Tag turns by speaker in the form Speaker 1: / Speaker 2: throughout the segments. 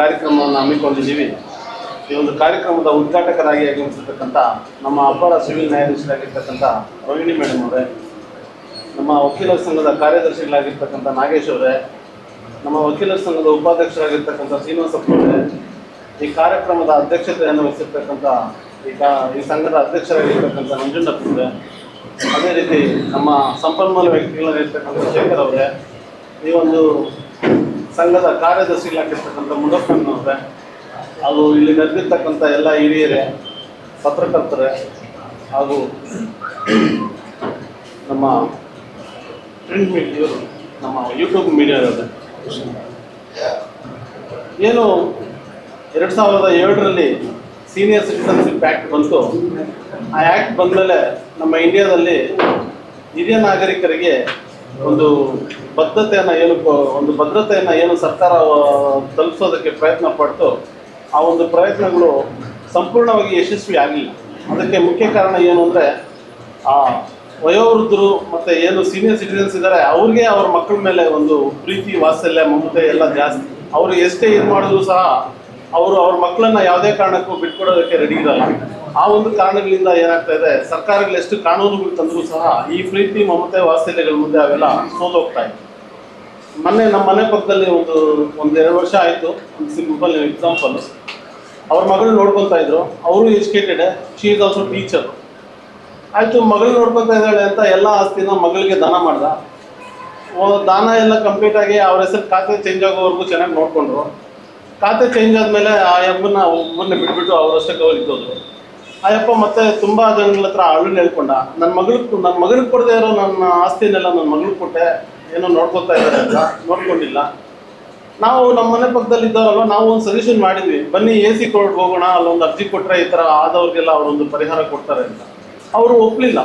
Speaker 1: ಕಾರ್ಯಕ್ರಮವನ್ನು ಹಮ್ಮಿಕೊಂಡಿದ್ದೀವಿ. ಈ ಒಂದು ಕಾರ್ಯಕ್ರಮದ ಉದ್ಘಾಟಕರಾಗಿ ಆಗಮಿಸಿರ್ತಕ್ಕಂಥ ನಮ್ಮ ಅಪ್ಪಳ ಸಿವಿಲ್ ನ್ಯಾಯಾಧೀಶರಾಗಿರ್ತಕ್ಕಂಥ ರೋಹಿಣಿ ಮೇಡಮ್ ಅವರೇ, ನಮ್ಮ ವಕೀಲರ ಸಂಘದ ಕಾರ್ಯದರ್ಶಿಗಳಾಗಿರ್ತಕ್ಕಂಥ ನಾಗೇಶ್ ಅವರೇ, ನಮ್ಮ ವಕೀಲರ ಸಂಘದ ಉಪಾಧ್ಯಕ್ಷರಾಗಿರ್ತಕ್ಕಂಥ ಶ್ರೀನಿವಾಸಪ್ಪ ಅವರೇ, ಈ ಕಾರ್ಯಕ್ರಮದ ಅಧ್ಯಕ್ಷತೆಯನ್ನು ವಹಿಸಿರ್ತಕ್ಕಂಥ ಈ ಕಾ, ಈ ಸಂಘದ ಅಧ್ಯಕ್ಷರಾಗಿರ್ತಕ್ಕಂಥ ನಂಜುಂಡಪ್ಪ ಅವರೇ, ಅದೇ ರೀತಿ ನಮ್ಮ ಸಂಪನ್ಮೂಲ ವ್ಯಕ್ತಿಗಳಾಗಿರ್ತಕ್ಕಂಥ ಶೇಖರ್ ಅವರೇ, ಈ ಒಂದು ಸಂಘದ ಕಾರ್ಯದರ್ಶಿಗಳಾಗಿರ್ತಕ್ಕಂಥ ಮುಡಪ್ಪಣ್ಣವರೇ ಹಾಗೂ ಇಲ್ಲಿ ನೆರೆದಿರ್ತಕ್ಕಂಥ ಎಲ್ಲ ಹಿರಿಯರೇ, ಪತ್ರಕರ್ತರೇ, ಹಾಗೂ ನಮ್ಮ ಪ್ರಿಂಟ್ ಮೀಡಿಯವರು ನಮ್ಮ ಯೂಟ್ಯೂಬ್ ಮೀಡಿಯಾದವ್ರೆ ಏನು ಎರಡು ಸಾವಿರದ ಏಳರಲ್ಲಿ ಸೀನಿಯರ್ ಸಿಟಿಸನ್ಶಿಪ್ ಆ್ಯಕ್ಟ್ ಬಂತು. ಆ ಆ್ಯಕ್ಟ್ ಬಂದಮೇಲೆ ನಮ್ಮ ಇಂಡಿಯಾದಲ್ಲಿ ಹಿರಿಯ ನಾಗರಿಕರಿಗೆ ಒಂದು ಬದ್ಧತೆಯನ್ನು ಏನು ಒಂದು ಭದ್ರತೆಯನ್ನು ಏನು ಸರ್ಕಾರ ತಲುಪಿಸೋದಕ್ಕೆ ಪ್ರಯತ್ನ ಪಡ್ತು, ಆ ಒಂದು ಪ್ರಯತ್ನಗಳು ಸಂಪೂರ್ಣವಾಗಿ ಯಶಸ್ವಿ ಆಗಲಿಲ್ಲ. ಅದಕ್ಕೆ ಮುಖ್ಯ ಕಾರಣ ಏನು ಅಂದರೆ, ಆ, ವಯೋವೃದ್ಧರು ಮತ್ತು ಏನು ಸೀನಿಯರ್ ಸಿಟಿಸನ್ಸ್ ಇದ್ದಾರೆ ಅವ್ರಿಗೆ ಅವ್ರ ಮಕ್ಕಳ ಮೇಲೆ ಒಂದು ಪ್ರೀತಿ, ವಾತ್ಸಲ್ಯ, ಮಮತೆ ಎಲ್ಲ ಜಾಸ್ತಿ. ಅವರು ಎಷ್ಟೇ ಇದು ಮಾಡಿದ್ರು ಸಹ ಅವರು ಅವ್ರ ಮಕ್ಕಳನ್ನ ಯಾವುದೇ ಕಾರಣಕ್ಕೂ ಬಿಟ್ಕೊಡೋದಕ್ಕೆ ರೆಡಿ ಇರಲ್ಲ. ಆ ಒಂದು ಕಾರಣಗಳಿಂದ ಏನಾಗ್ತಾ ಇದೆ, ಸರ್ಕಾರಗಳು ಎಷ್ಟು ಕಾನೂನುಗಳು ತಂದರೂ ಸಹ ಈ ಪ್ರೀತಿ, ಮಮತೆ, ವಾತ್ಸಲ್ಯಗಳ ಮುಂದೆ ಅವೆಲ್ಲ ಸೋತೋಗ್ತಾ ಇದೆ. ಮೊನ್ನೆ ನಮ್ಮ ಮನೆ ಪಕ್ಕದಲ್ಲಿ ಒಂದು ಒಂದು ಎರಡು ವರ್ಷ ಆಯಿತು, ಒಂದು ಸಿಂಪಲ್ ಎಕ್ಸಾಂಪಲ್ ಅವ್ರ ಮಗಳು ನೋಡ್ಕೊತಾ ಇದ್ರು. ಅವರು educated she is also teacher ಆಯಿತು, ಮಗಳು ನೋಡ್ಕೊತಾ ಇದ್ದಾಳೆ ಅಂತ ಎಲ್ಲ ಆಸ್ತಿನ ಮಗಳಿಗೆ ದಾನ ಮಾಡ್ದ. ದಾನ ಎಲ್ಲ ಕಂಪ್ಲೀಟ್ ಆಗಿ ಅವ್ರ ಹೆಸರು ಖಾತೆ ಚೇಂಜ್ ಆಗೋವರೆಗೂ ಚೆನ್ನಾಗಿ ನೋಡ್ಕೊಂಡ್ರು. ಖಾತೆ ಚೇಂಜ್ ಆದಮೇಲೆ ಆ ಹಬ್ಬನ ಒಬ್ಬರನ್ನ ಬಿಟ್ಬಿಟ್ಟು ಅವರಷ್ಟಕ್ಕೆ ಅವ್ರು ಇದ್ದೋದ್ರು. ಆ ಯಪ್ಪ ಮತ್ತೆ ತುಂಬಾ ಜನಗಳ ಹತ್ರ ಅಳು ಹೇಳ್ಕೊಂಡ ನನ್ನ ಮಗಳಿಗೆ ನನ್ನ ಮಗಳಿಗೆ ಕೊಡದೆ ಇರೋ ನನ್ನ ಆಸ್ತಿನೆಲ್ಲ ನನ್ನ ಮಗಳಿಗೆ ಕೊಟ್ಟೆ, ಏನೋ ನೋಡ್ಕೊತಾ ಇದ್ದಾರೆ ಅಂತ ನೋಡ್ಕೊಂಡಿಲ್ಲ. ನಾವು ನಮ್ಮ ಮನೆ ಪಕ್ಕದಲ್ಲಿ ಇದ್ದವರಲ್ಲ ನಾವು ಒಂದು ಸಜೆಷನ್ ಮಾಡಿದ್ವಿ, ಬನ್ನಿ ಎ ಸಿ ಕೋರ್ಟ್ ಹೋಗೋಣ, ಅಲ್ಲೊಂದು ಅರ್ಜಿ ಕೊಟ್ಟರೆ ಈ ಥರ ಆದವ್ರಿಗೆಲ್ಲ ಅವರೊಂದು ಪರಿಹಾರ ಕೊಡ್ತಾರೆ ಅಂತ. ಅವರು ಒಪ್ಪಲಿಲ್ಲ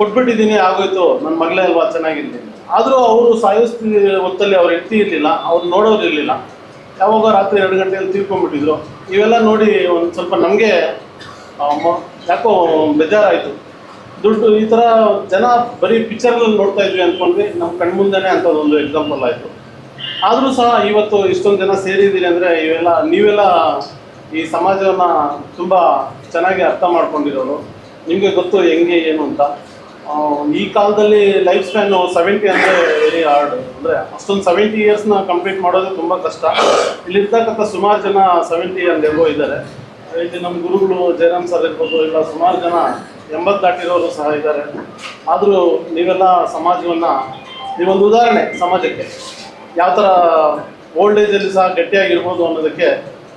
Speaker 1: ಕೊಟ್ಬಿಟ್ಟಿದ್ದೀನಿ, ಆಗೋಯ್ತು ನನ್ನ ಮಗಳೇ ಅಲ್ವಾ, ಚೆನ್ನಾಗಿರ್ಲಿ ಆದರೂ ಅವರು ಸಾಯಿಸ್ತಿ ಹೊತ್ತಲ್ಲಿ ಅವ್ರ ಹೆಂಡತಿ ಇರಲಿಲ್ಲ, ಅವ್ರು ನೋಡೋರು ಇರಲಿಲ್ಲ. ಯಾವಾಗ ರಾತ್ರಿ ಎರಡು ಗಂಟೆಯಲ್ಲಿ ತೀರ್ಕೊಂಡ್ಬಿಟ್ಟಿದ್ರು. ಇವೆಲ್ಲ ನೋಡಿ ಒಂದು ಸ್ವಲ್ಪ ನಮಗೆ ಯಾಕೋ ಬೇಜಾರಾಯಿತು. ದುಡ್ಡು ಈ ಥರ ಜನ ಬರೀ ಪಿಕ್ಚರ್ಗಳಲ್ಲಿ ನೋಡ್ತಾ ಇದ್ವಿ ಅಂದ್ಕೊಂಡ್ವಿ ನಮ್ಮ ಕಣ್ಮುಂದೆನೇ ಅಂಥದ್ದೊಂದು ಎಕ್ಸಾಂಪಲ್ ಆಯಿತು. ಆದರೂ ಸಹ ಇವತ್ತು ಇಷ್ಟೊಂದು ಜನ ಸೇರಿದ್ದೀರಿ ಅಂದರೆ ಇವೆಲ್ಲ, ನೀವೆಲ್ಲ ಈ ಸಮಾಜವನ್ನು ತುಂಬ ಚೆನ್ನಾಗಿ ಅರ್ಥ ಮಾಡ್ಕೊಂಡಿರೋರು. ನಿಮಗೆ ಗೊತ್ತು ಹೆಂಗೆ, ಏನು ಅಂತ. ಈ ಕಾಲದಲ್ಲಿ ಲೈಫ್ ಸ್ಪ್ಯಾನ್ ಸೆವೆಂಟಿ ಅಂದರೆ ವೆರಿ ಹಾರ್ಡ್ ಅಂದರೆ ಅಷ್ಟೊಂದು ಸೆವೆಂಟಿ ಇಯರ್ಸ್ನ ಕಂಪ್ಲೀಟ್ ಮಾಡೋದು ತುಂಬ ಕಷ್ಟ. ಇಲ್ಲಿರ್ತಕ್ಕಂಥ ಸುಮಾರು ಜನ ಸೆವೆಂಟಿ ಅಂಡ್ ಎಬೋ ಇದ್ದಾರೆ. ಇಲ್ಲಿ ನಮ್ಮ ಗುರುಗಳು ಜಯರಾಮ್ ಸರ್ ಇರ್ಬೋದು, ಇಲ್ಲ ಸುಮಾರು ಜನ ಎಂಬತ್ತು ದಾಟಿರೋರು ಸಹ ಇದ್ದಾರೆ. ಆದರೂ ನೀವೆಲ್ಲ ಸಮಾಜವನ್ನು, ನೀವೊಂದು ಉದಾಹರಣೆ ಸಮಾಜಕ್ಕೆ. ಯಾವ ಥರ ಓಲ್ಡ್ ಏಜಲ್ಲಿ ಸಹ ಗಟ್ಟಿಯಾಗಿರ್ಬೋದು ಅನ್ನೋದಕ್ಕೆ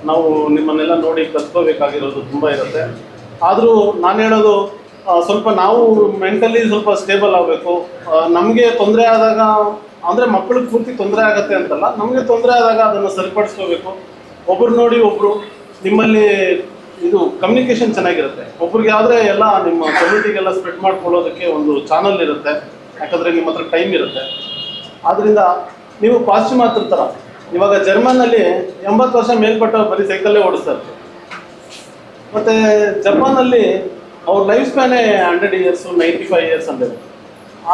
Speaker 1: ನಾವು ನಿಮ್ಮನ್ನೆಲ್ಲ ನೋಡಿ ಕಲ್ತ್ಕೋಬೇಕಾಗಿರೋದು ತುಂಬ ಇರುತ್ತೆ. ಆದರೂ ನಾನು ಹೇಳೋದು ಸ್ವಲ್ಪ ನಾವು ಮೆಂಟಲಿ ಸ್ವಲ್ಪ ಸ್ಟೇಬಲ್ ಆಗಬೇಕು. ನಮಗೆ ತೊಂದರೆ ಆದಾಗ, ಅಂದರೆ ಮಕ್ಕಳಿಗೆ ಪೂರ್ತಿ ತೊಂದರೆ ಆಗುತ್ತೆ ಅಂತಲ್ಲ, ನಮಗೆ ತೊಂದರೆ ಆದಾಗ ಅದನ್ನು ಸರಿಪಡಿಸ್ಕೋಬೇಕು. ಒಬ್ರು ನೋಡಿ ಒಬ್ಬರು ನಿಮ್ಮಲ್ಲಿ ಇದು ಕಮ್ಯುನಿಕೇಷನ್ ಚೆನ್ನಾಗಿರುತ್ತೆ. ಒಬ್ರಿಗೆ ಆದರೆ ಎಲ್ಲ ನಿಮ್ಮ ಕಮ್ಯುನಿಟಿಗೆಲ್ಲ ಸ್ಪ್ರೆಡ್ ಮಾಡ್ಕೊಳ್ಳೋದಕ್ಕೆ ಒಂದು ಚಾನಲ್ ಇರುತ್ತೆ. ಯಾಕಂದರೆ ನಿಮ್ಮ ಹತ್ರ ಟೈಮ್ ಇರುತ್ತೆ. ಆದ್ದರಿಂದ ನೀವು ಪಾಶ್ಚಿಮಾತ್ರ ಥರ ಇವಾಗ ಜರ್ಮನಲ್ಲಿ ಎಂಬತ್ತು ವರ್ಷ ಮೇಲ್ಪಟ್ಟ ಬರೀ ಸೈಕಲ್ಲೇ ಓಡಿಸ್ತಾರೆ ಮತ್ತು ಜಪಾನಲ್ಲಿ ಅವ್ರ life ಸ್ಪ್ಯಾನೇ hundred years ninety five years ಅಂದರೆ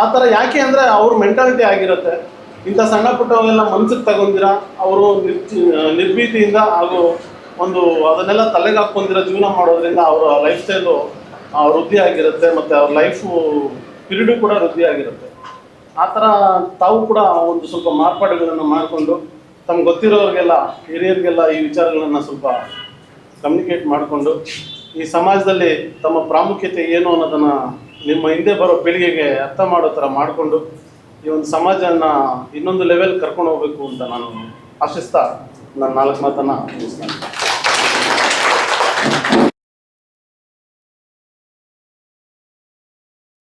Speaker 1: ಆ ಥರ ಯಾಕೆ ಅಂದರೆ ಅವ್ರ ಮೆಂಟಾಲಿಟಿ ಆಗಿರುತ್ತೆ. ಇಂಥ ಸಣ್ಣ ಪುಟ್ಟವೆಲ್ಲ ಮನ್ಸಿಗೆ ತಗೊಂಡಿರ, ಅವರು ನಿರ್ಭೀತಿಯಿಂದ ಹಾಗೂ ಒಂದು ಅದನ್ನೆಲ್ಲ ತಲೆಗೆ ಹಾಕ್ಕೊಂಡಿರೋ ಜೀವನ ಮಾಡೋದ್ರಿಂದ ಅವರ ಲೈಫ್ ಸ್ಟೈಲು ವೃದ್ಧಿ ಆಗಿರುತ್ತೆ ಮತ್ತು ಅವ್ರ ಲೈಫು ಪಿರಿಯಡು ಕೂಡ ವೃದ್ಧಿ ಆಗಿರುತ್ತೆ. ಆ ಥರ ತಾವು ಕೂಡ ಒಂದು ಸ್ವಲ್ಪ ಮಾರ್ಪಾಡುಗಳನ್ನು ಮಾಡಿಕೊಂಡು ತಮ್ಗೆ ಗೊತ್ತಿರೋರಿಗೆಲ್ಲ, ಹಿರಿಯರಿಗೆಲ್ಲ ಈ ವಿಚಾರಗಳನ್ನು ಸ್ವಲ್ಪ ಕಮ್ಯುನಿಕೇಟ್ ಮಾಡಿಕೊಂಡು ಈ ಸಮಾಜದಲ್ಲಿ ತಮ್ಮ ಪ್ರಾಮುಖ್ಯತೆ ಏನು ಅನ್ನೋದನ್ನು ನಿಮ್ಮ ಹಿಂದೆ ಬರೋ ಪೀಳಿಗೆಗೆ ಅರ್ಥ ಮಾಡೋ ಥರ ಮಾಡಿಕೊಂಡು ಈ ಒಂದು ಸಮಾಜನ ಇನ್ನೊಂದು ಲೆವೆಲ್ ಕರ್ಕೊಂಡು ಹೋಗ್ಬೇಕು ಅಂತ ನಾನು ಆಶಿಸ್ತಾ ನಾನು ನಾಲ್ಕು ಮಾತನ್ನು ಮುಗಿಸ್ತೇನೆ.